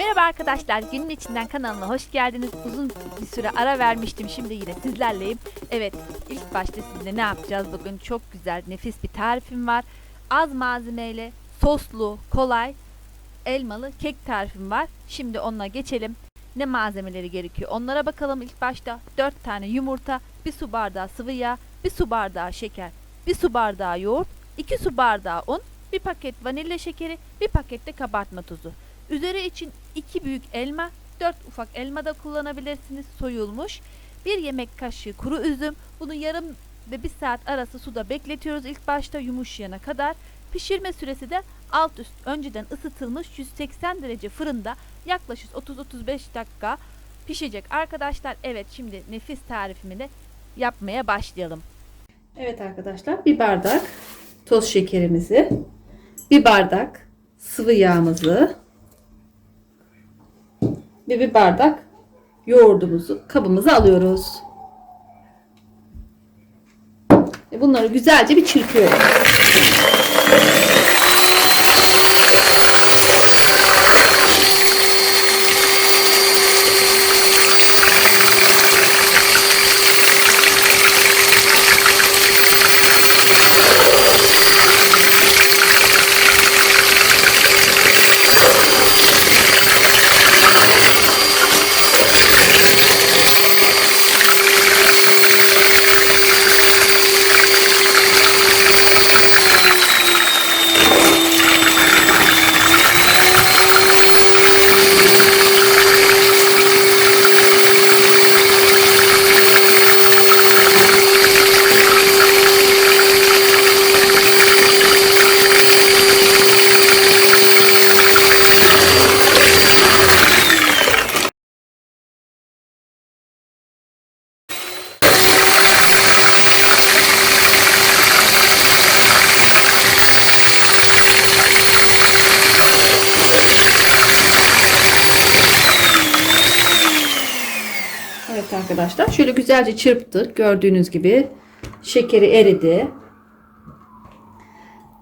Merhaba arkadaşlar, günün içinden kanalına hoş geldiniz. Uzun bir süre ara vermiştim, şimdi yine sizlerleyim. Evet, ilk başta sizinle ne yapacağız bugün? Çok güzel, nefis bir tarifim var. Az malzemeyle soslu, kolay, elmalı kek tarifim var. Şimdi onunla geçelim. Ne malzemeleri gerekiyor? Onlara bakalım ilk başta. 4 tane yumurta, 1 su bardağı sıvı yağ, 1 su bardağı şeker, 1 su bardağı yoğurt, 2 su bardağı un, 1 paket vanilya şekeri, 1 paket de kabartma tozu. Üzeri için 2 büyük elma, 4 ufak elma da kullanabilirsiniz soyulmuş. 1 yemek kaşığı kuru üzüm. Bunu yarım ve 1 saat arası suda bekletiyoruz ilk başta yumuşayana kadar. Pişirme süresi de alt üst önceden ısıtılmış 180 derece fırında yaklaşık 30-35 dakika pişecek arkadaşlar. Evet şimdi nefis tarifimi de yapmaya başlayalım. Evet arkadaşlar bir bardak toz şekerimizi, bir bardak sıvı yağımızı ve bir bardak yoğurdumuzu kabımıza alıyoruz. Ve bunları güzelce bir çırpıyoruz. Evet arkadaşlar şöyle güzelce çırptık. Gördüğünüz gibi şekeri eridi.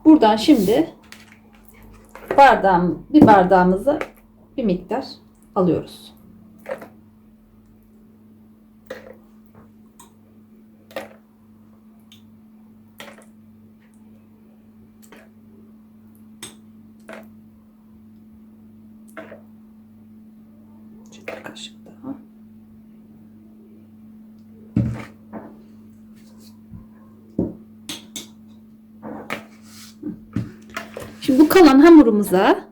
Buradan şimdi bardağım bir bardağımıza bir miktar alıyoruz. Şöyle bir kaşık daha. Şimdi bu kalan hamurumuza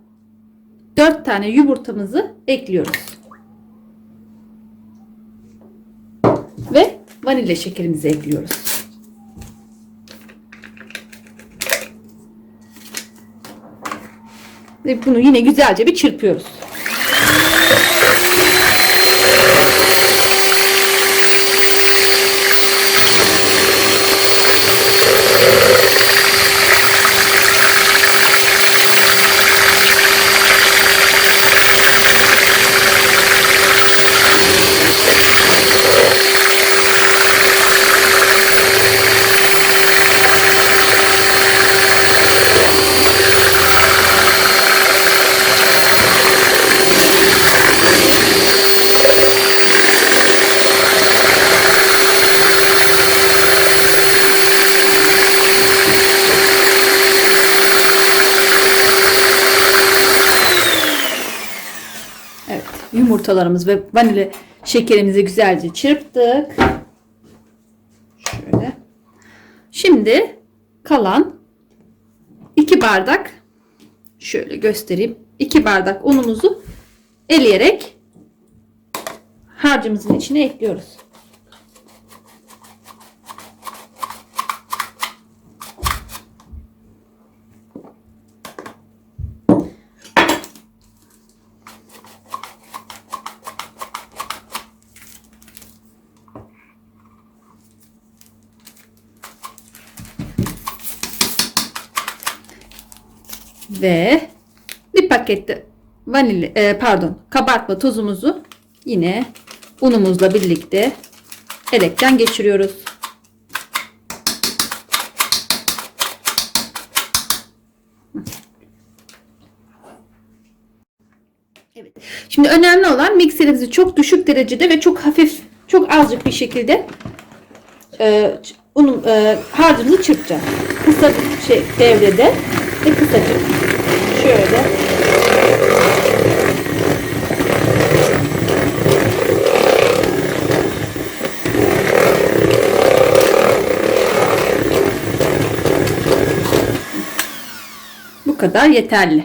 4 tane yumurtamızı ekliyoruz. Ve vanilya şekerimizi ekliyoruz. Ve bunu yine güzelce bir çırpıyoruz. Evet, yumurtalarımız ve vanilya şekerimizi güzelce çırptık. Şöyle. Şimdi kalan 2 bardak şöyle göstereyim. 2 bardak unumuzu eleyerek harcımızın içine ekliyoruz. Ve bir pakette vanilya e, pardon kabartma tozumuzu yine unumuzla birlikte elekten geçiriyoruz. Evet. Şimdi önemli olan mikserimizi çok düşük derecede ve çok hafif, çok azıcık bir şekilde e, unun e, harcımızı çırpacağız. Kısa şey devrede ve kısacık. Şöyle. Bu kadar yeterli.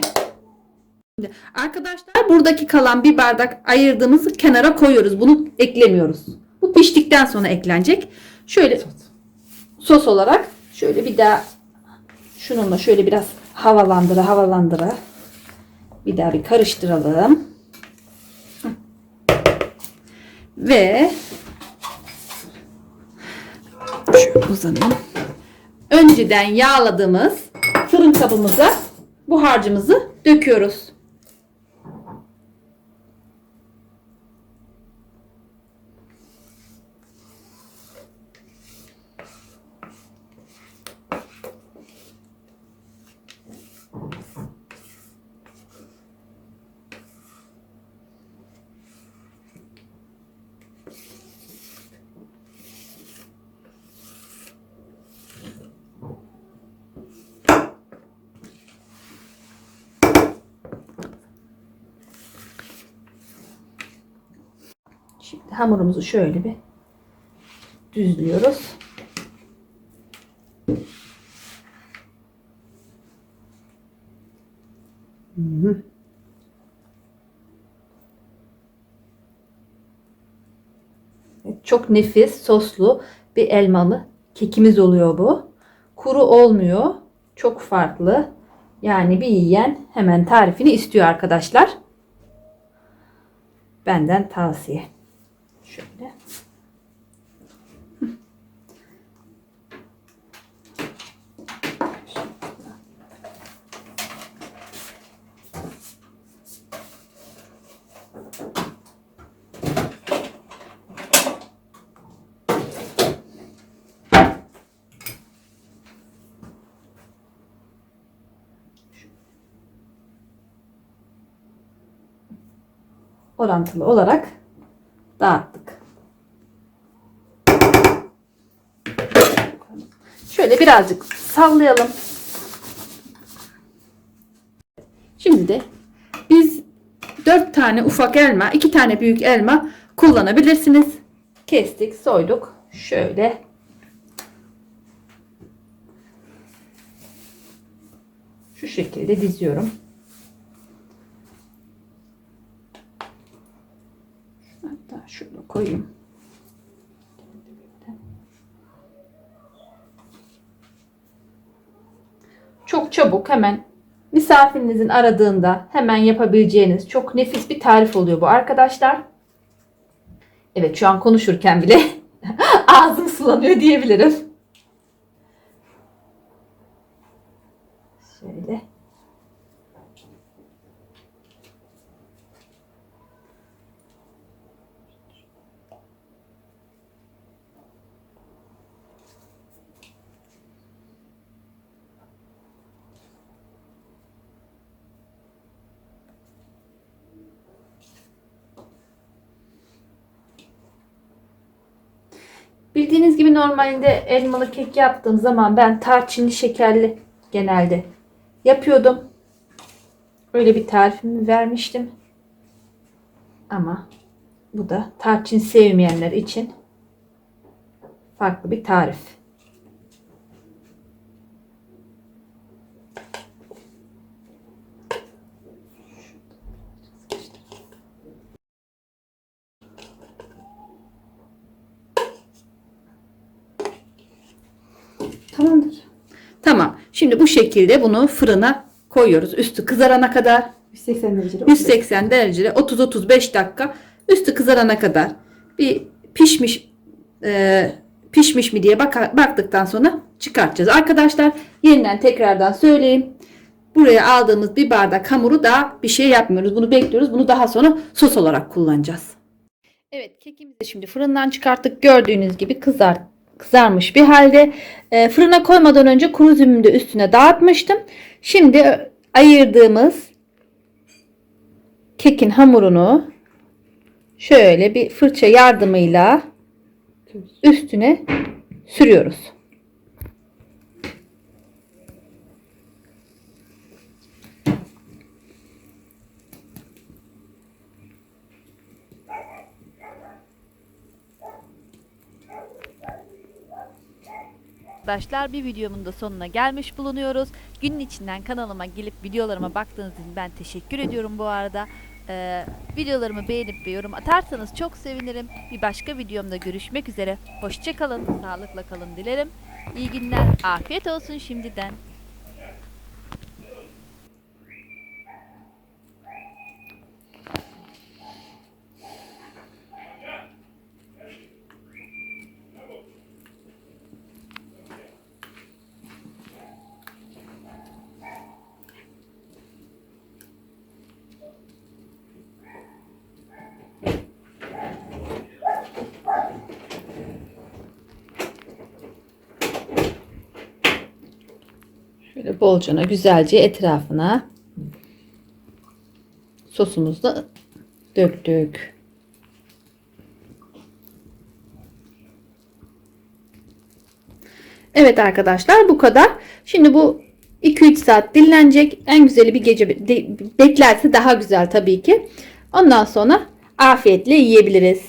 Arkadaşlar buradaki kalan bir bardak ayırdığımızı kenara koyuyoruz. Bunu eklemiyoruz. Bu piştikten sonra eklenecek. Şöyle sos olarak şöyle bir daha şununla şöyle biraz havalandıra havalandıra bir daha bir karıştıralım. Ve şöyle uzanayım. Önceden yağladığımız fırın kabımıza bu harcımızı döküyoruz. Şimdi hamurumuzu şöyle bir düzlüyoruz. Hı hı. Evet, Çok nefis soslu bir elmalı kekimiz oluyor bu. Kuru olmuyor. Çok farklı. Yani bir yiyen hemen tarifini istiyor arkadaşlar. Benden tavsiye. Şöyle. Orantılı olarak dağıttık. Şöyle birazcık sallayalım. Şimdi de biz 4 tane ufak elma, 2 tane büyük elma kullanabilirsiniz. Kestik, soyduk. Şöyle şu şekilde diziyorum. Hatta şunu koyayım. Çok çabuk hemen misafirinizin aradığında hemen yapabileceğiniz çok nefis bir tarif oluyor bu arkadaşlar. Evet şu an konuşurken bile ağzım sulanıyor diyebilirim. Şöyle. Bildiğiniz gibi normalde elmalı kek yaptığım zaman ben tarçınlı şekerli genelde yapıyordum. Öyle bir tarifimi vermiştim. Ama bu da tarçın sevmeyenler için farklı bir tarif. Şimdi bu şekilde bunu fırına koyuyoruz. Üstü kızarana kadar 180 derecede. 180 derecede 30-35 dakika üstü kızarana kadar bir pişmiş e, pişmiş mi diye baka- baktıktan sonra çıkartacağız. Arkadaşlar yeniden tekrardan söyleyeyim. Buraya aldığımız bir bardak hamuru da bir şey yapmıyoruz. Bunu bekliyoruz. Bunu daha sonra sos olarak kullanacağız. Evet kekimizi şimdi fırından çıkarttık. Gördüğünüz gibi kızar, kızarmış bir halde. E, fırına koymadan önce kuru üzümümü de üstüne dağıtmıştım. Şimdi ayırdığımız kekin hamurunu şöyle bir fırça yardımıyla üstüne sürüyoruz. Arkadaşlar bir videomun da sonuna gelmiş bulunuyoruz. Günün içinden kanalıma gelip videolarıma baktığınız için ben teşekkür ediyorum bu arada. Ee, videolarımı beğenip ve yorum atarsanız çok sevinirim. Bir başka videomda görüşmek üzere. Hoşçakalın, sağlıkla kalın dilerim. İyi günler, afiyet olsun şimdiden. Şöyle bolcana güzelce etrafına sosumuzu da döktük. Evet arkadaşlar bu kadar. Şimdi bu 2-3 saat dinlenecek. En güzeli bir gece beklerse daha güzel tabii ki. Ondan sonra afiyetle yiyebiliriz.